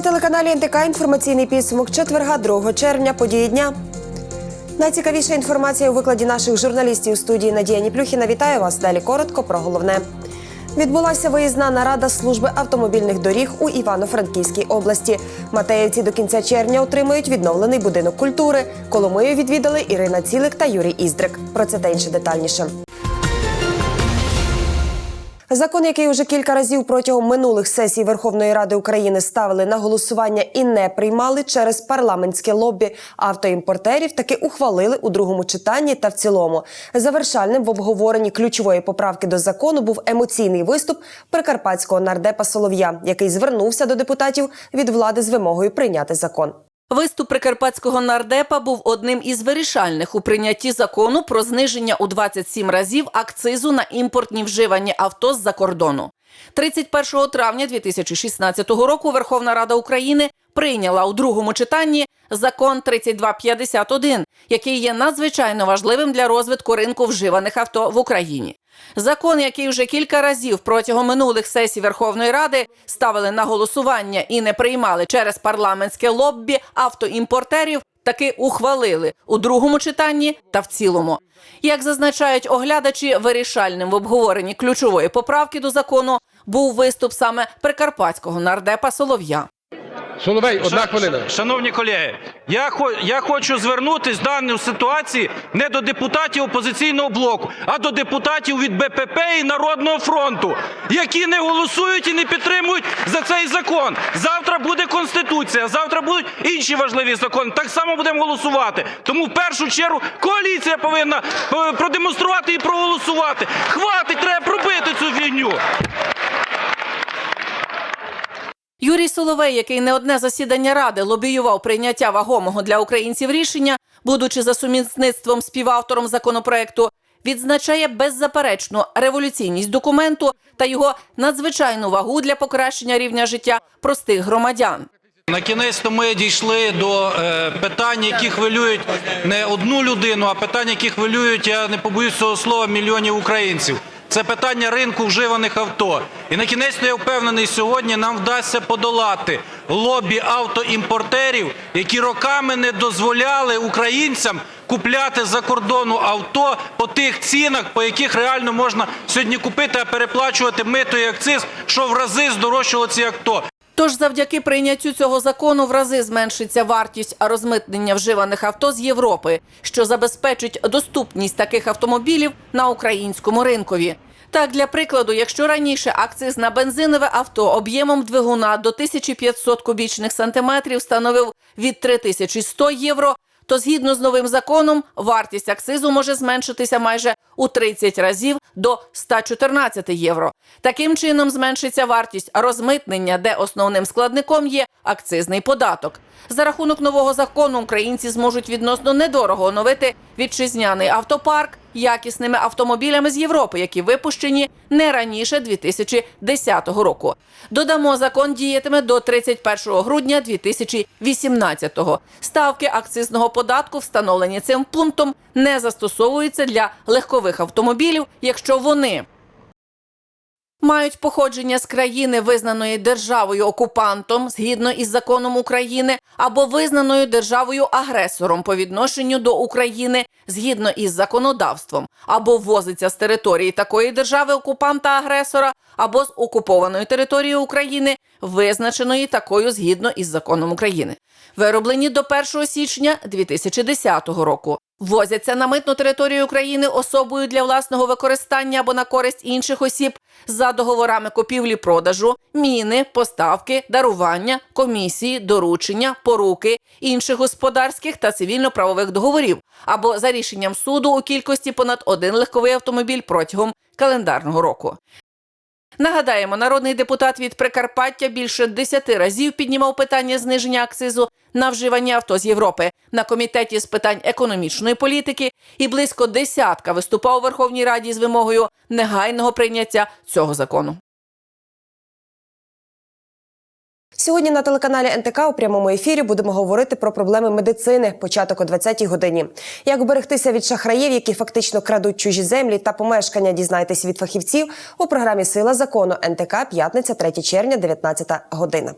На телеканалі НТК інформаційний підсумок четверга 2 червня. Події дня. Найцікавіша інформація у викладі наших журналістів у студії Надія Ніплюхіна. Вітаю вас. Далі коротко про головне. Відбулася виїзна нарада служби автомобільних доріг у Івано-Франківській області. Матеївці до кінця червня отримають відновлений будинок культури. Коломию відвідали Ірина Цілик та Юрій Іздрик. Про це та інше детальніше. Закон, який уже кілька разів протягом минулих сесій Верховної Ради України ставили на голосування і не приймали через парламентське лобі автоімпортерів, таки ухвалили у другому читанні та в цілому. Завершальним в обговоренні ключової поправки до закону був емоційний виступ прикарпатського нардепа Солов'я, який звернувся до депутатів від влади з вимогою прийняти закон. Виступ прикарпатського нардепа був одним із вирішальних у прийнятті закону про зниження у 27 разів акцизу на імпортні вживані авто з-за кордону. 31 травня 2016 року Верховна Рада України прийняла у другому читанні закон 3251, який є надзвичайно важливим для розвитку ринку вживаних авто в Україні. Закон, який вже кілька разів протягом минулих сесій Верховної Ради ставили на голосування і не приймали через парламентське лоббі автоімпортерів, таки ухвалили у другому читанні та в цілому. Як зазначають оглядачі, вирішальним в обговоренні ключової поправки до закону був виступ саме прикарпатського нардепа Солов'я. Соловей, одна хвилина. Шановні колеги, я, я хочу звернутися в даній ситуації не до депутатів опозиційного блоку, а до депутатів від БПП і Народного фронту, які не голосують і не підтримують за цей закон. Завтра буде Конституція, завтра будуть інші важливі закони. Так само будемо голосувати. Тому в першу чергу коаліція повинна е, продемонструвати і проголосувати. Хватить, треба пробити цю фігню. Юрій Соловей, який не одне засідання ради лобіював прийняття вагомого для українців рішення, будучи за сумісництвом співавтором законопроекту, відзначає беззаперечну революційність документу та його надзвичайну вагу для покращення рівня життя простих громадян. На кінець ми дійшли до е, питань, які хвилюють не одну людину, а питань, які хвилюють, я не побоюсь цього слова, мільйонів українців. Це питання ринку вживаних авто. І на кінець я впевнений, сьогодні нам вдасться подолати лобі автоімпортерів, які роками не дозволяли українцям купляти за кордону авто по тих цінах, по яких реально можна сьогодні купити, а переплачувати мито і акциз, що в рази здорожчало ці авто. Тож завдяки прийняттю цього закону в рази зменшиться вартість розмитнення вживаних авто з Європи, що забезпечить доступність таких автомобілів на українському ринкові. Так, для прикладу, якщо раніше акциз на бензинове авто об'ємом двигуна до 1500 кубічних сантиметрів становив від 3100 євро, то згідно з новим законом вартість акцизу може зменшитися майже у 30 разів до 114 євро. Таким чином зменшиться вартість розмитнення, де основним складником є акцизний податок. За рахунок нового закону українці зможуть відносно недорого оновити вітчизняний автопарк якісними автомобілями з Європи, які випущені не раніше 2010 року. Додамо, закон діятиме до 31 грудня 2018-го. Ставки акцизного податку, встановлені цим пунктом, не застосовуються для легкових автомобілів, якщо вони мають походження з країни, визнаної державою окупантом згідно із законом України, або визнаною державою агресором по відношенню до України згідно із законодавством, або ввозиться з території такої держави окупанта агресора, або з окупованої території України, визначеної такою згідно із законом України, вироблені до 1 січня 2010 року. Ввозяться на митну територію України особою для власного використання або на користь інших осіб за договорами купівлі-продажу, міни, поставки, дарування, комісії, доручення, поруки, інших господарських та цивільно-правових договорів або за рішенням суду у кількості понад один легковий автомобіль протягом календарного року. Нагадаємо, народний депутат від Прикарпаття більше 10 разів піднімав питання зниження акцизу на вживання авто з Європи на комітеті з питань економічної політики і близько десятка виступав у Верховній Раді з вимогою негайного прийняття цього закону. Сьогодні на телеканалі НТК у прямому ефірі будемо говорити про проблеми медицини. Початок о 20-й годині. Як берегтися від шахраїв, які фактично крадуть чужі землі та помешкання, дізнайтесь від фахівців у програмі Сила закону НТК п'ятниця 3 червня, 19 година.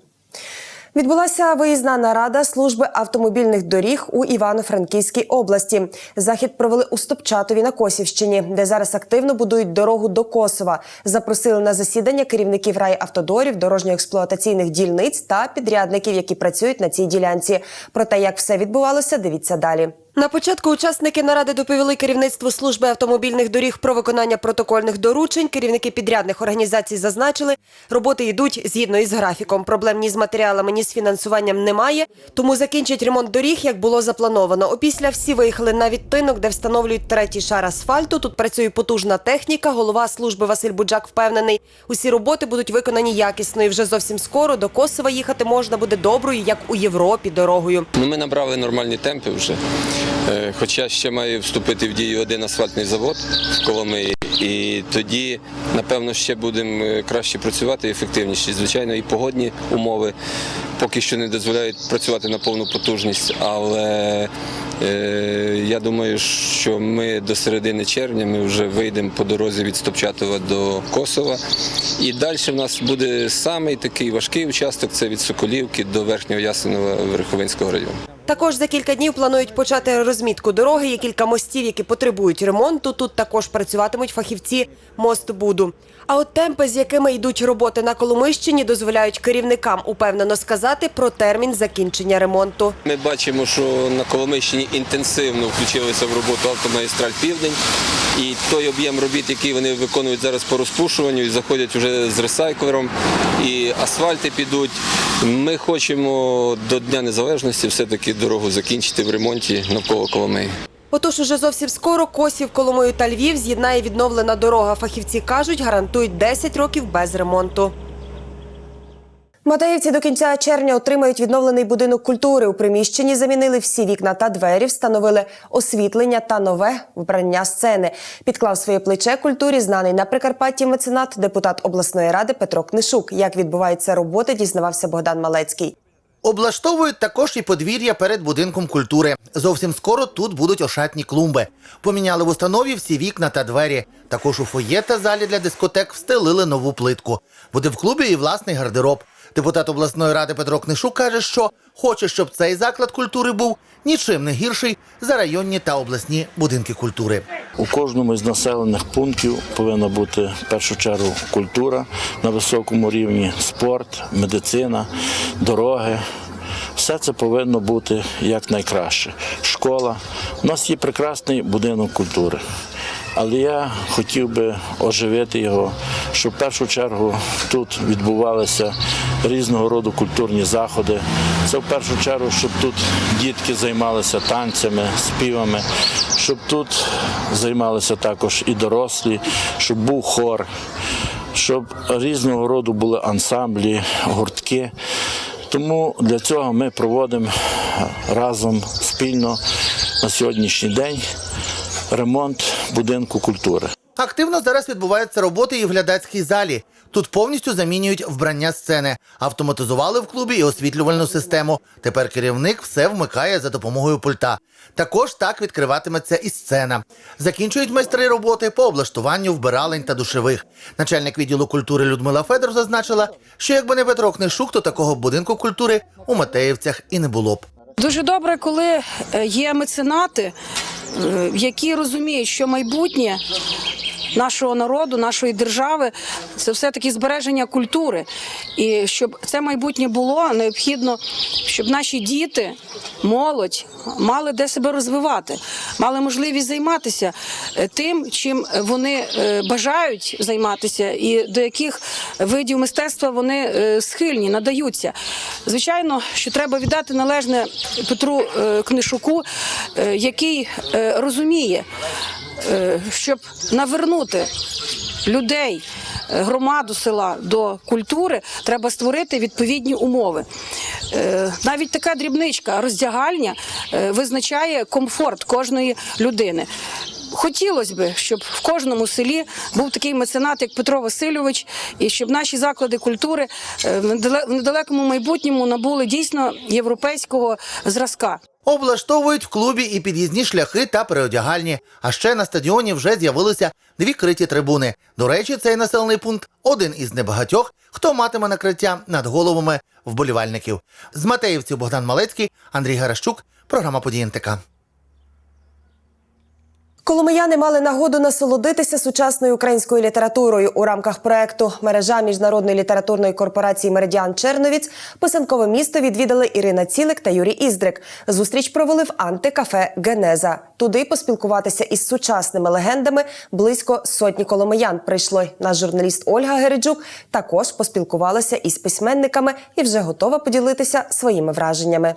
Відбулася виїзна нарада служби автомобільних доріг у Івано-Франківській області. Захід провели у Стопчатові на Косівщині, де зараз активно будують дорогу до Косова. Запросили на засідання керівників райавтодорів, дорожньо-експлуатаційних дільниць та підрядників, які працюють на цій ділянці. Про те, як все відбувалося, дивіться далі. На початку учасники наради доповіли керівництву служби автомобільних доріг про виконання протокольних доручень. Керівники підрядних організацій зазначили, роботи йдуть згідно із графіком. Проблем ні з матеріалами, ні з фінансуванням немає. Тому закінчать ремонт доріг, як було заплановано. Опісля всі виїхали на відтинок, де встановлюють третій шар асфальту. Тут працює потужна техніка. Голова служби Василь Буджак впевнений, усі роботи будуть виконані якісно. І вже зовсім скоро до Косова їхати можна буде доброю, як у Європі, дорогою. Ну, ми набрали нормальні темпи вже. Е, Хоча ще має вступити в дію один асфальтний завод в Коломиї. І тоді, напевно, ще будемо е, краще працювати, ефективніше. Звичайно, і погодні умови поки що не дозволяють працювати на повну потужність. Але е, я думаю, що ми до середини червня ми вже вийдемо по дорозі від Стопчатова до Косова. І далі в нас буде самий такий важкий участок це від Соколівки до Верхнього Ясенова Верховинського району. Також за кілька днів планують почати розмітку дороги. Є кілька мостів, які потребують ремонту. Тут також працюватимуть фахівці мостбуду. А от темпи, з якими йдуть роботи на Коломищині, дозволяють керівникам упевнено сказати про термін закінчення ремонту. Ми бачимо, що на Коломийщині інтенсивно включилися в роботу автомагістраль Південь. І той об'єм робіт, який вони виконують зараз по розпушуванню, і заходять вже з ресайклером, і асфальти підуть. Ми хочемо до Дня Незалежності все-таки дорогу закінчити в ремонті навколо Коломиї. Отож, уже зовсім скоро Косів, Коломою та Львів з'єднає відновлена дорога. Фахівці кажуть, гарантують 10 років без ремонту. Матеївці до кінця червня отримають відновлений будинок культури. У приміщенні замінили всі вікна та двері, встановили освітлення та нове вбрання сцени. Підклав своє плече культурі знаний на Прикарпатті меценат, депутат обласної ради Петро Книшук. Як відбуваються роботи, дізнавався Богдан Малецький. Облаштовують також і подвір'я перед будинком культури. Зовсім скоро тут будуть ошатні клумби. Поміняли в установі всі вікна та двері. Також у фоє та залі для дискотек встелили нову плитку. Буде в клубі і власний гардероб. Депутат обласної ради Петро Книшук каже, що хоче, щоб цей заклад культури був нічим не гірший за районні та обласні будинки культури. У кожному з населених пунктів повинна бути в першу чергу культура на високому рівні, спорт, медицина, дороги. Все це повинно бути якнайкраще. Школа. У нас є прекрасний будинок культури. Але я хотів би оживити його, щоб в першу чергу тут відбувалися різного роду культурні заходи. Це в першу чергу, щоб тут дітки займалися танцями, співами, щоб тут займалися також і дорослі, щоб був хор, щоб різного роду були ансамблі, гуртки. Тому для цього ми проводимо разом спільно на сьогоднішній день ремонт будинку культури. Активно зараз відбуваються роботи і в глядацькій залі. Тут повністю замінюють вбрання сцени, автоматизували в клубі і освітлювальну систему. Тепер керівник все вмикає за допомогою пульта. Також так відкриватиметься і сцена. Закінчують майстри роботи по облаштуванню вбиралень та душевих. Начальник відділу культури Людмила Федор зазначила, що якби не Петро Книшук, то такого будинку культури у Матеївцях і не було б. Дуже добре, коли е, є меценати, е, які розуміють, що майбутнє нашого народу, нашої держави це все таки збереження культури. І щоб це майбутнє було, необхідно, щоб наші діти, молодь мали де себе розвивати, мали можливість займатися е, тим, чим вони е, бажають займатися, і до яких видів мистецтва вони е, схильні, надаються. Звичайно, що треба віддати належне Петру Книшуку, який розуміє, щоб навернути людей. е, Громаду села до культури треба створити відповідні умови. Е, Навіть така дрібничка роздягальня е, визначає комфорт кожної людини. Хотілося б, щоб в кожному селі був такий меценат, як Петро Васильович, і щоб наші заклади культури е, в недалекому майбутньому набули дійсно європейського зразка. Облаштовують в клубі і під'їзні шляхи та переодягальні. А ще на стадіоні вже з'явилися дві криті трибуни. До речі, цей населений пункт один із небагатьох, хто матиме накриття над головами вболівальників. З Матеївців Богдан Малецький, Андрій Гаращук, програма «Події НТК». Коломияни мали нагоду насолодитися сучасною українською літературою у рамках проекту Мережа міжнародної літературної корпорації Меридіан Черновіць. Писанкове місто відвідали Ірина Цілик та Юрій Іздрик. Зустріч провели в антикафе Генеза. Туди поспілкуватися із сучасними легендами близько сотні коломиян. Прийшли наш журналіст Ольга Гереджук. Також поспілкувалася із письменниками і вже готова поділитися своїми враженнями.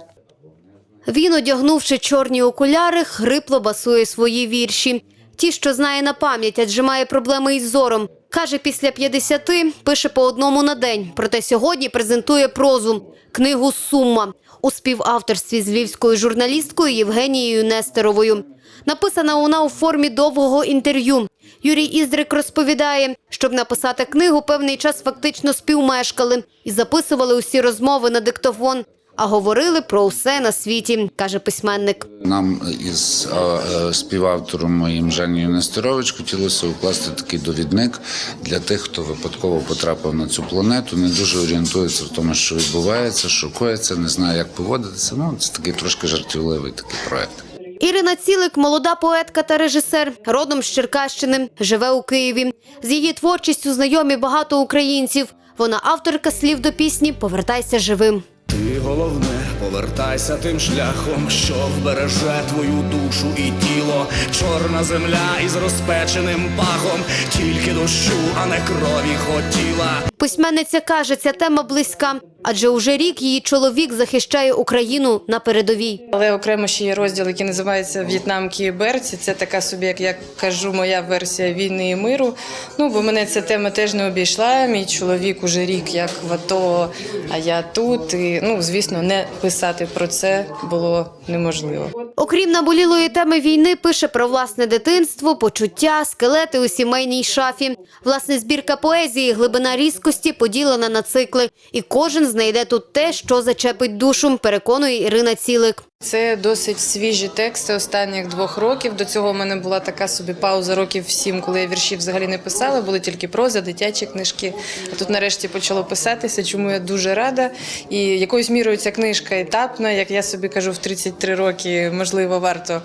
Він, одягнувши чорні окуляри, хрипло басує свої вірші. Ті, що знає на пам'ять, адже має проблеми із зором. Каже, після 50 пише по одному на день. Проте сьогодні презентує прозу книгу Сума у співавторстві з львівською журналісткою Євгенією Нестеровою. Написана вона у формі довгого інтерв'ю. Юрій Іздрик розповідає, щоб написати книгу, певний час фактично співмешкали і записували усі розмови на диктофон. А говорили про усе на світі, каже письменник. Нам із е, співавтором моїм Женією Нестерович хотілося укласти такий довідник для тих, хто випадково потрапив на цю планету, не дуже орієнтується в тому, що відбувається, що коїться, не знає, як поводитися. Ну, це такий трошки жартівливий такий проект. Ірина Цілик, молода поетка та режисер, родом з Черкащини, живе у Києві. З її творчістю знайомі багато українців. Вона авторка слів до пісні Повертайся живим. Ти головне, повертайся тим шляхом, що вбереже твою душу і тіло. Чорна земля із розпеченим пахом, тільки дощу, а не крові хотіла. Письменниця каже, ця тема близька, адже уже рік її чоловік захищає Україну на передовій. Але окремо ще є розділ, який називається В'єтнам Кіберці. берці. Це така собі, як я кажу, моя версія війни і миру. Ну бо мене ця тема теж не обійшла. Мій чоловік уже рік як в АТО, а я тут. І ну звісно, не писати про це було неможливо. Окрім наболілої теми війни, пише про власне дитинство, почуття, скелети у сімейній шафі. Власне, збірка поезії «Глибина різкості» поділена на цикли. І кожен знайде тут те, що зачепить душу, переконує Ірина Цілик. Це досить свіжі тексти останніх двох років. До цього в мене була така собі пауза років сім, коли я вірші взагалі не писала, були тільки проза, дитячі книжки. А тут нарешті почало писатися, чому я дуже рада. І якоюсь мірою ця книжка етапна, як я собі кажу, в 33 роки можливо варто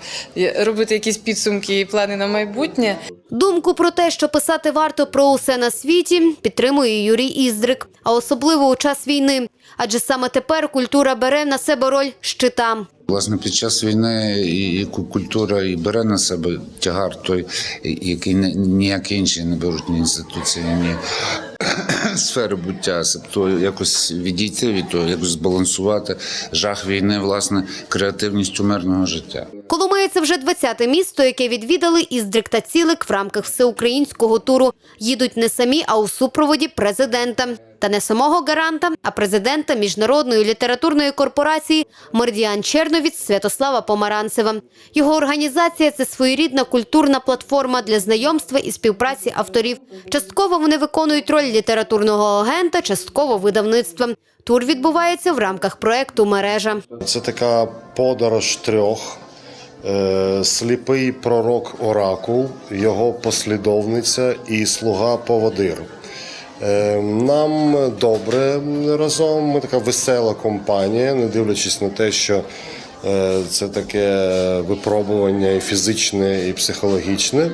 робити якісь підсумки і плани на майбутнє. Думку про те, що писати варто про усе на світі, підтримує Юрій Іздрик, а особливо у час війни. Адже саме тепер культура бере на себе роль щита. Власне, під час війни і культура і бере на себе тягар той, який не- ніякі інші не беруть ні інституції, ні сфери буття, тобто якось відійти від того, якось збалансувати жах війни, власне, креативністю мирного життя. Коломия – це вже 20-те місто, яке відвідали Іздрик та Цілик в рамках всеукраїнського туру. Їдуть не самі, а у супроводі президента. Та не самого гаранта, а президента Міжнародної літературної корпорації Мердіан Черновіць Святослава Помаранцева. Його організація – це своєрідна культурна платформа для знайомства і співпраці авторів. Частково вони виконують роль літературного агента, частково видавництва. Тур відбувається в рамках проекту «Мережа». Це така подорож трьох. Е, Сліпий пророк Оракул, його послідовниця і слуга Поводир. Е, Нам добре разом. Ми така весела компанія, не дивлячись на те, що е, це таке випробування і фізичне, і психологічне.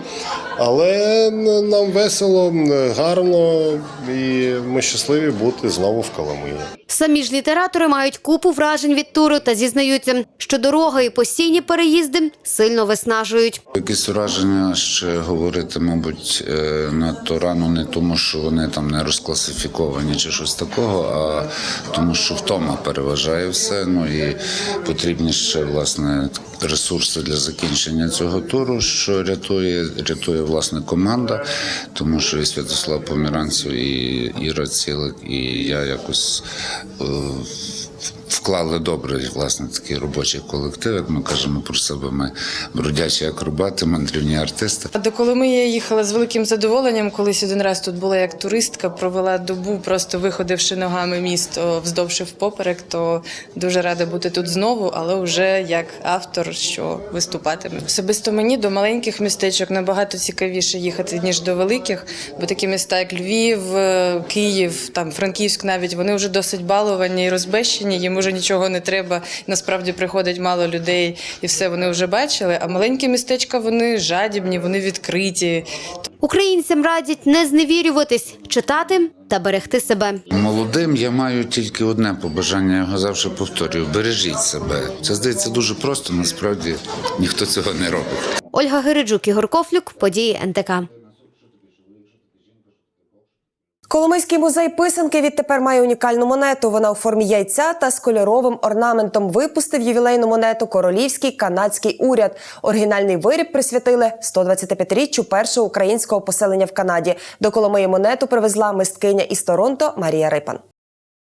Але нам весело, гарно, і ми щасливі бути знову в Коломиї. Самі ж літератори мають купу вражень від туру та зізнаються, що дорога і постійні переїзди сильно виснажують. Якісь враження ще говорити, мабуть, е, надто рано, не тому, що вони там не розкласифіковані чи щось такого, а тому, що втома переважає все. Ну і потрібні ще власне ресурси для закінчення цього туру, що рятує, рятує власне команда, тому що і Святослав Поміранцев, і Іра Цілик, і я якось. uh, вклали добре, власне, такий робочий колектив. Як ми кажемо про себе, ми бродячі акробати, мандрівні артисти. А До Коломиї я їхала з великим задоволенням. Колись один раз тут була як туристка, провела добу, просто виходивши ногами місто вздовж впоперек, то дуже рада бути тут знову, але вже як автор, що виступатиме. Особисто мені до маленьких містечок набагато цікавіше їхати, ніж до великих, бо такі міста, як Львів, е, Київ, там Франківськ, навіть вони вже досить баловані і розбещені, їм уже нічого не треба. Насправді приходить мало людей, і все вони вже бачили. А маленькі містечка вони жадібні, вони відкриті. Українцям радять не зневірюватись, читати та берегти себе. Молодим я маю тільки одне побажання, я його завжди повторюю: бережіть себе. Це здається дуже просто, насправді ніхто цього не робить. Ольга Гириджук, Ігор Кофлюк, події НТК. Коломийський музей писанки відтепер має унікальну монету. Вона у формі яйця та з кольоровим орнаментом. Випустив ювілейну монету Королівський канадський уряд. Оригінальний виріб присвятили 125-річчю першого українського поселення в Канаді. До Коломиї монету привезла мисткиня із Торонто Марія Рипан.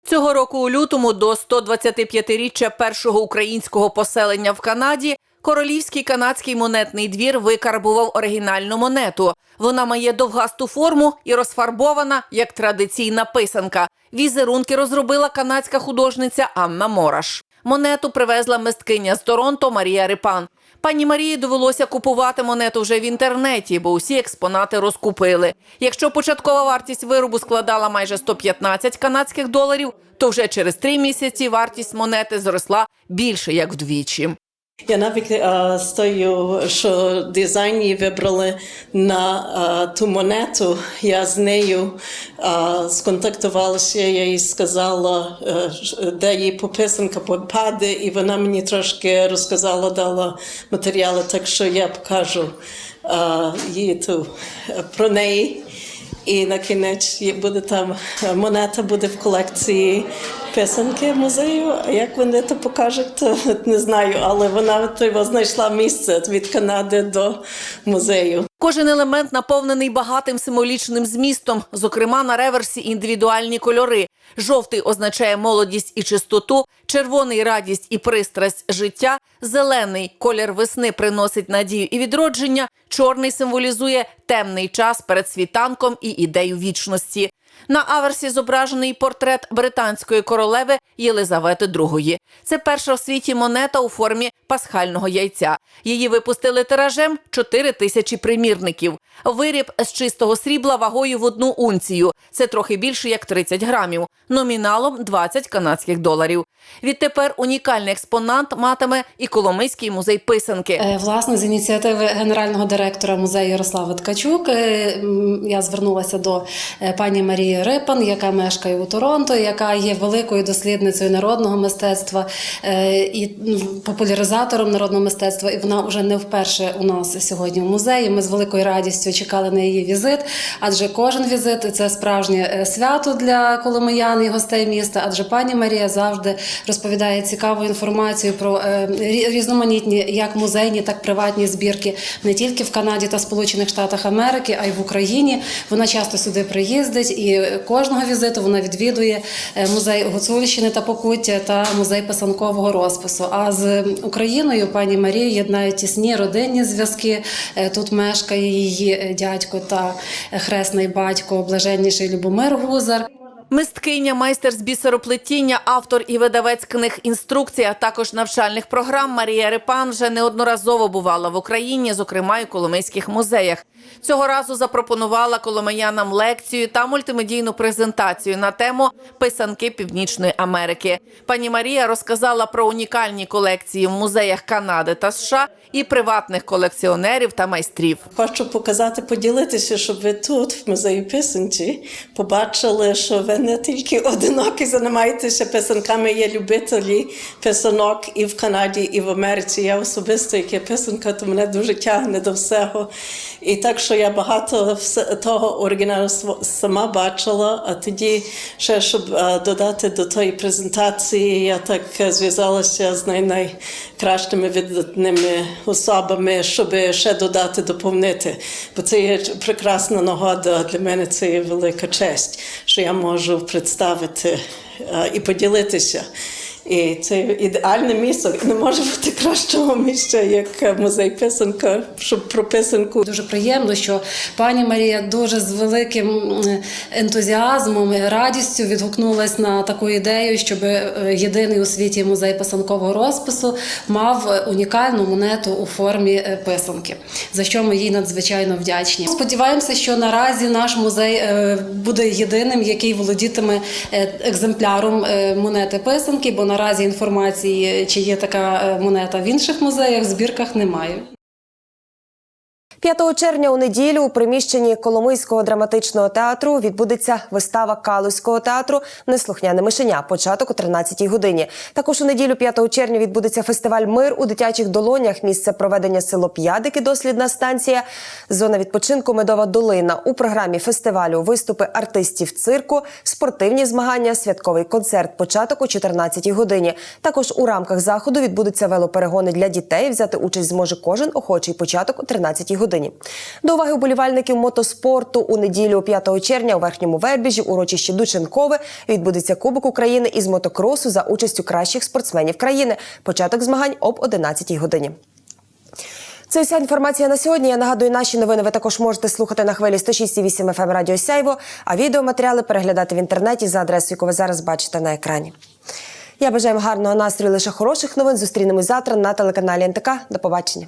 Цього року у лютому до 125-річчя першого українського поселення в Канаді Королівський канадський монетний двір викарбував оригінальну монету. Вона має довгасту форму і розфарбована як традиційна писанка. Візерунки розробила канадська художниця Анна Мораш. Монету привезла мисткиня з Торонто Марія Рипан. Пані Марії довелося купувати монету вже в інтернеті, бо усі експонати розкупили. Якщо початкова вартість виробу складала майже 115 канадських доларів, то вже через три місяці вартість монети зросла більше як вдвічі. Я навіть е, стою, що дизайн її вибрали на е, ту монету. Я з нею е, сконтактувалася, я їй сказала, ж- де її пописанка попаде, і вона мені трошки розказала, дала матеріали, так що я покажу е, їй ту, про неї. І на кінець буде там монета буде в колекції писанки музею. Як вони то покажуть, то не знаю. Але вона то знайшла місце від Канади до музею. Кожен елемент наповнений багатим символічним змістом, зокрема на реверсі індивідуальні кольори. Жовтий означає молодість і чистоту, червоний радість і пристрасть життя, зелений колір весни приносить надію і відродження, чорний символізує темний час перед світанком і ідею вічності. На аверсі зображений портрет британської королеви Єлизавети II. Це перша в світі монета у формі пасхального яйця. Її випустили тиражем 4 тисячі примірників. Виріб з чистого срібла вагою в одну унцію. Це трохи більше як 30 грамів. Номіналом 20 канадських доларів. Відтепер унікальний експонат матиме і Коломийський музей писанки. Е, Власне, з ініціативи генерального директора музею Ярослава Ткачук е, я звернулася до е, пані Марії Рипан, яка мешкає у Торонто, яка є великою дослідницею народного мистецтва і популяризатором народного мистецтва. І вона вже не вперше у нас сьогодні в музеї. Ми з великою радістю чекали на її візит, адже кожен візит це справжнє е, свято для коломиян і гостей міста. Адже пані Марія завжди розповідає цікаву інформацію про е, різноманітні як музейні, так і приватні збірки не тільки в Канаді та Сполучених Штатах Америки, а й в Україні. Вона часто сюди приїздить і кожного візиту вона відвідує е, музей Гуцульщини та Покуття та музей писанкового розпису. А з Україною пані Марію єднають тісні родинні зв'язки. Тут мешкає її дядько та е, хресний батько, блаженніший Любомир Гузар. Мисткиня, майстер з бісероплетіння, автор і видавець книг інструкцій, а також навчальних програм Марія Рипан вже неодноразово бувала в Україні, зокрема у Коломийських музеях. Цього разу запропонувала коломиянам лекцію та мультимедійну презентацію на тему писанки Північної Америки. Пані Марія розказала про унікальні колекції в музеях Канади та США і приватних колекціонерів та майстрів. Хочу показати, поділитися, щоб ви тут, в музеї писанці, побачили, що ви не тільки одинокі займаєтеся писанками, є любителі писанок і в Канаді, і в Америці. Я особисто, як є писанка, то мене дуже тягне до всього. І так, що я багато того оригіналу сама бачила, а тоді ще, щоб додати до тої презентації, я так е, зв'язалася з най- найкращими видатними особами, щоб ще додати, доповнити. Бо це є прекрасна нагода для мене, це є велика честь, що я можу представити і поділитися. І це ідеальне місце. Не може бути кращого місця, як музей писанка, щоб про писанку. Дуже приємно, що пані Марія дуже з великим ентузіазмом і радістю відгукнулась на таку ідею, щоб е, єдиний у світі музей писанкового розпису мав е, унікальну монету у формі е, писанки, за що ми їй надзвичайно вдячні. Сподіваємося, що наразі наш музей е, буде єдиним, який володітиме е, екземпляром е, монети писанки, бо наразі інформації, чи є така е, монета в інших музеях, в збірках немає. 5 червня у неділю у приміщенні Коломийського драматичного театру відбудеться вистава Калузького театру Неслухняне мишеня. Початок о 13-й годині. Також у неділю 5 червня відбудеться фестиваль Мир у дитячих долонях. Місце проведення село П'ядики, дослідна станція, зона відпочинку Медова долина. У програмі фестивалю виступи артистів цирку, спортивні змагання, святковий концерт. Початок о 14-й годині. Також у рамках заходу відбудуться велоперегони для дітей. Взяти участь зможе кожен охочий початок о 13-й годині. До уваги уболівальників мотоспорту у неділю 5 червня у верхньому вербіжі урочищі Дученкове відбудеться Кубок України із мотокросу за участю кращих спортсменів країни. Початок змагань об 11-й годині. Це вся інформація на сьогодні. Я нагадую, наші новини ви також можете слухати на хвилі 106,8 FM Радіо Сяйво, а відеоматеріали переглядати в інтернеті за адресою, яку ви зараз бачите на екрані. Я бажаю гарного настрою, лише хороших новин. Зустрінемось завтра на телеканалі НТК. До побачення.